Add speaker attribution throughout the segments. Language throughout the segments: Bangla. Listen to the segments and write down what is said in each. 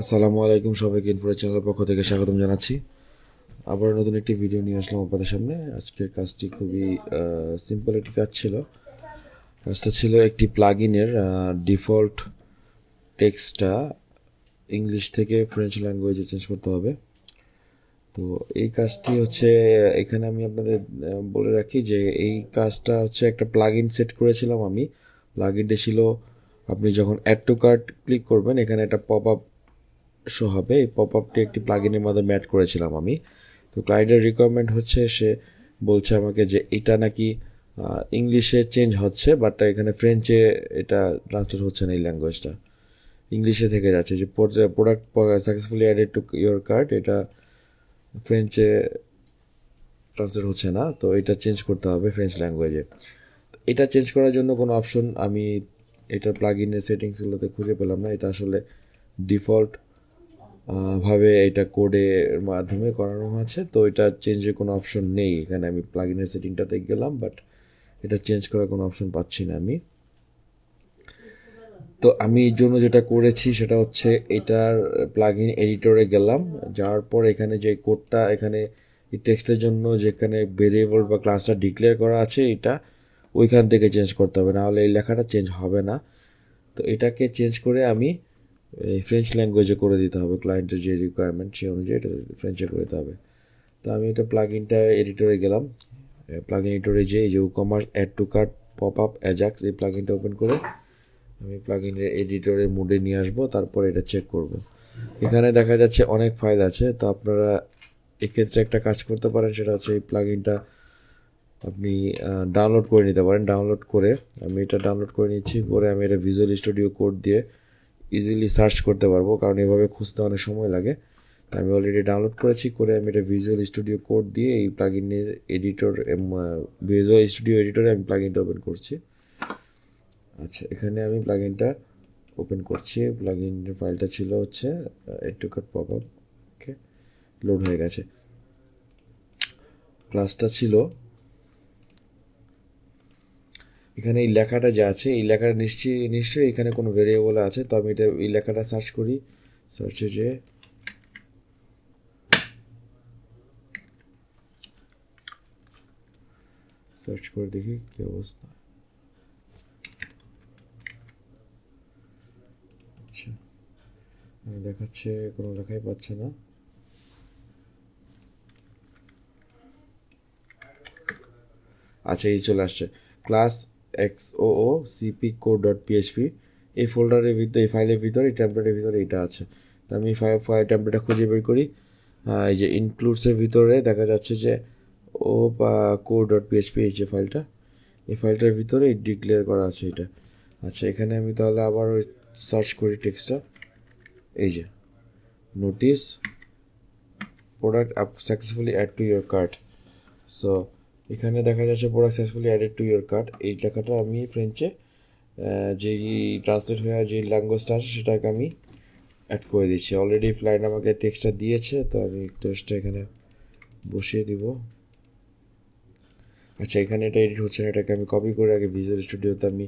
Speaker 1: আসসালামু আলাইকুম সবাইকে ইনফোর চ্যানেলের পক্ষ থেকে স্বাগতম জানাচ্ছি। আবার নতুন একটি ভিডিও নিয়ে আসলাম আপনাদের সামনে। আজকের কাজটি খুবই সিম্পল একটি কাজ ছিল। কাজটা ছিল একটি প্লাগ ইনের ডিফল্ট টেক্সটটা ইংলিশ থেকে ফ্রেঞ্চ ল্যাঙ্গুয়েজে চেঞ্জ করতে হবে। তো এই কাজটি হচ্ছে, এখানে আমি আপনাদের বলে রাখি যে এই কাজটা হচ্ছে একটা প্লাগ ইন সেট করেছিলাম আমি। প্লাগ ইনটা ছিল, আপনি যখন অ্যাড টু কার্ট ক্লিক করবেন, এখানে একটা পপ আপ শো হবে, এই পপ আপটি একটি প্লাগ ইনের মাধ্যমে অ্যাড করেছিলাম আমি। তো ক্লায়েন্টের রিকোয়ারমেন্ট হচ্ছে, সে বলছে আমাকে যে এটা নাকি ইংলিশে চেঞ্জ হচ্ছে বাট এখানে ফ্রেঞ্চে এটা ট্রান্সলেট হচ্ছে না এই ল্যাঙ্গুয়েজটা ইংলিশে থেকে যাচ্ছে, যে product successfully added to your card এটা ফ্রেঞ্চে ট্রান্সলেট হচ্ছে না, তো এটা চেঞ্জ করতে হবে ফ্রেঞ্চ ল্যাঙ্গুয়েজে এটা চেঞ্জ করার জন্য কোনো অপশন আমি, এটা প্লাগ ইনের সেটিংসগুলোতে খুঁজে পেলাম না, এটা আসলে ডিফল্ট ভাবে এটা কোডের মাধ্যমে করানো আছে, তো এটা চেঞ্জের কোনো অপশন নেই। এখানে আমি প্লাগ ইনের সেটিংটাতে গেলাম বাট এটা চেঞ্জ করার কোনো অপশন পাচ্ছি না আমি। তো আমি এই জন্য যেটা করেছি সেটা হচ্ছে এটার প্লাগ ইন এডিটরে গেলাম। যাওয়ার পর এখানে যে কোডটা এখানে এই টেক্সটের জন্য যেখানে ভেরিয়েবল বা ক্লাসটা ডিক্লেয়ার করা আছে, এটা ওইখান থেকে চেঞ্জ করতে হবে। না হলে এই লেখাটা চেঞ্জ হবে না। তো এটাকে চেঞ্জ করে আমি এই ফ্রেঞ্চ ল্যাঙ্গুয়েজে করে দিতে হবে ক্লায়েন্টের যে রিকোয়ারমেন্ট সেই অনুযায়ী এটা ফ্রেঞ্চে করে দিতে হবে। তো আমি এটা প্লাগ ইনটা এডিটরে গেলাম। প্লাগ ইন এডিটরে যে, এই যে commerce add to cart pop up Ajax এই প্লাগ ইনটা ওপেন করে আমি প্লাগ ইনের এডিটরের মুডে নিয়ে আসব, তারপর এটা চেক করব। এখানে দেখা যাচ্ছে অনেক ফাইল আছে, তো আপনারা এক্ষেত্রে একটা কাজ করতে পারেন, সেটা হচ্ছে এই প্লাগ ইনটা আপনি ডাউনলোড করে নিতে পারেন। ডাউনলোড করে আমি এটা ডাউনলোড করে নিচ্ছি, করে আমি এটা ভিজুয়াল স্টুডিও কোড দিয়ে ইজিলি সার্চ করতে পারব, কারণ এভাবে খুঁজতে অনেক সময় লাগে। তো আমি অলরেডি ডাউনলোড করেছি, করে আমি এটা ভিজুয়াল স্টুডিও কোড দিয়ে এই প্লাগ ইনের এডিটর ভিজুয়াল স্টুডিও এডিটরে আমি প্লাগ ইনটা ওপেন করছি। আচ্ছা এখানে আমি প্লাগ ইনটা ওপেন করছি। প্লাগ ইনের ফাইলটা ছিল হচ্ছে একটু cart pop up okay load হয়ে গেছে। ক্লাসটা ছিল এখানে এই লেখাটা যে আছে, এই লেখাটা নিশ্চয়ই নিশ্চয়ই এখানে কোনো ভেরিয়েবল আছে, তো আমি এটা, এই লেখাটা সার্চ করি। সার্চে যে সার্চ করে দেখি কি অবস্থা। আচ্ছা আমি দেখাচ্ছে, কোনো লেখাই পাচ্ছে না। আচ্ছা এই চলে আসছে। Class X O O CP code dot এই ফোল্ডারের ভিতরে, এই ফাইলের ভিতরে, এই ট্যাম্পলেটের ভিতরে এটা আছে। তো আমি ফাইল ফাইল ট্যাম্পলেটটা খুঁজে বের করি। এই যে ইনক্লুডসের ভিতরে দেখা যাচ্ছে যে ও বা কোড ডট পিএইচপি এই যে ফাইলটা এই ফাইলটার ভিতরে ডিক্লেয়ার করা আছে এটা। আচ্ছা এখানে আমি তাহলে আবার সার্চ করি টেক্সটটা এই যে notice product successfully add to your cart so এখানে দেখা যাচ্ছে product successfully added to your cart এই লেখাটা আমি ফ্রেঞ্চে যেই ট্রান্সলেট হয়ে যে ল্যাঙ্গুয়েজটা আছে সেটাকে আমি অ্যাড করে দিচ্ছি। অলরেডি ফ্লাইট আমাকে টেক্সটটা দিয়েছে, তো আমি টেক্সটটা এখানে বসিয়ে দিব। আচ্ছা এখানে এটা এডিট হচ্ছে না, এটাকে আমি কপি করে আগে ভিজুয়াল স্টুডিওতে আমি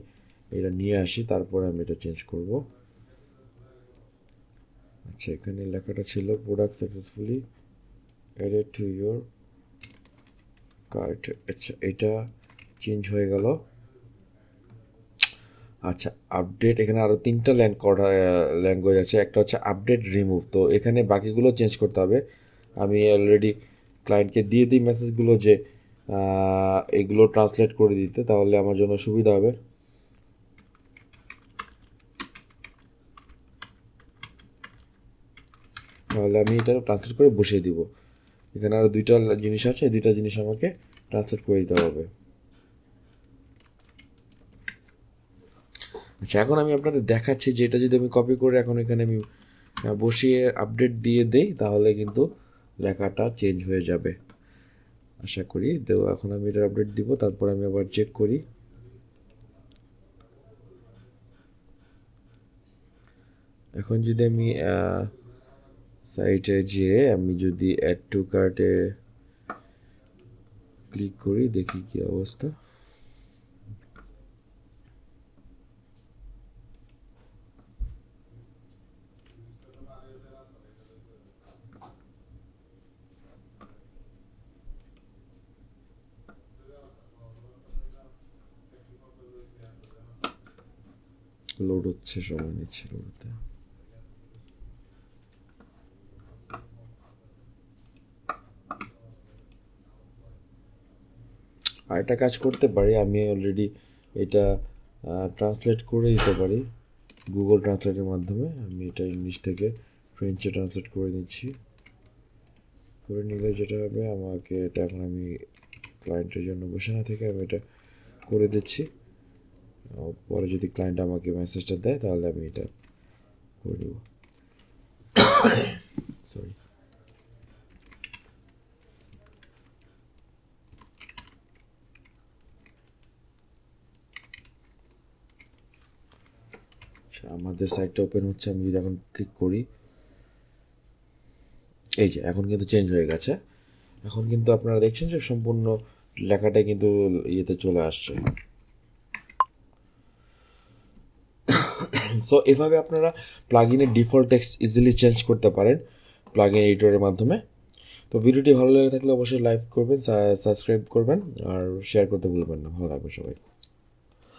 Speaker 1: এটা নিয়ে আসি, তারপরে আমি এটা চেঞ্জ করব। আচ্ছা এখানে লেখাটা ছিল product successfully added to your cart আচ্ছা এটা চেঞ্জ হয়ে গেল। আচ্ছা আপডেট এখানে আরও তিনটা ল্যাঙ্গুয়েজ আছে। একটা হচ্ছে আপডেট রিমুভ তো এখানে বাকিগুলো চেঞ্জ করতে হবে। আমি অলরেডি ক্লায়েন্টকে দিয়ে দিই মেসেজগুলো যে এগুলো ট্রান্সলেট করে দিতে, তাহলে আমার জন্য সুবিধা হবে। তাহলে আমি এটা ট্রান্সলেট করে বসিয়ে দিব। এখানে আরও দুইটা জিনিস আছে, এই দুইটা জিনিস আমাকে ট্রান্সলেট করে দিতে হবে। আচ্ছা এখন আমি আপনাদের দেখাচ্ছি যে এটা যদি আমি কপি করে এখন এখানে আমি বসিয়ে আপডেট দিয়ে দেই, তাহলে কিন্তু লেখাটা চেঞ্জ হয়ে যাবে। আশা করি তো এখন আমি এটার আপডেট দিব, তারপর আমি আবার চেক করি। এখন যদি আমি সাইটে যেয়ে আমি যদি অ্যাড টু কার্টে ক্লিক করি, দেখি কি অবস্থা। লোড হচ্ছে, সময় নিচ্ছে লোড হতে আর একটা কাজ করতে পারি, আমি অলরেডি এটা ট্রান্সলেট করে দিতে পারি। গুগল ট্রান্সলেটের মাধ্যমে আমি এটা ইংলিশ থেকে ফ্রেঞ্চে ট্রান্সলেট করে দিচ্ছি করে নিলে যেটা হবে, আমাকে এটা এখন আমি ক্লায়েন্টের জন্য বসে না থেকে আমি এটা করে দিচ্ছি। পরে যদি ক্লায়েন্ট আমাকে মেসেজটা দেয়, তাহলে আমি এটা করে দেব সরি আচ্ছা আমাদের সাইটটা ওপেন হচ্ছে, আমি যদি এখন ক্লিক করি, এই যে, এখন কিন্তু চেঞ্জ হয়ে গেছে। এখন কিন্তু আপনারা দেখছেন যে সম্পূর্ণ লেখাটাই কিন্তু ইয়েতে চলে আসছে। সো এভাবে আপনারা প্লাগইনের ডিফল্ট টেক্সট ইজিলি চেঞ্জ করতে পারেন প্লাগইন এডিটরের মাধ্যমে। তো ভিডিওটি ভালো লেগে থাকলে অবশ্যই লাইক করবেন সাবস্ক্রাইব করবেন, আর শেয়ার করতে ভুলবেন না। ভালো থাকবেন সবাই।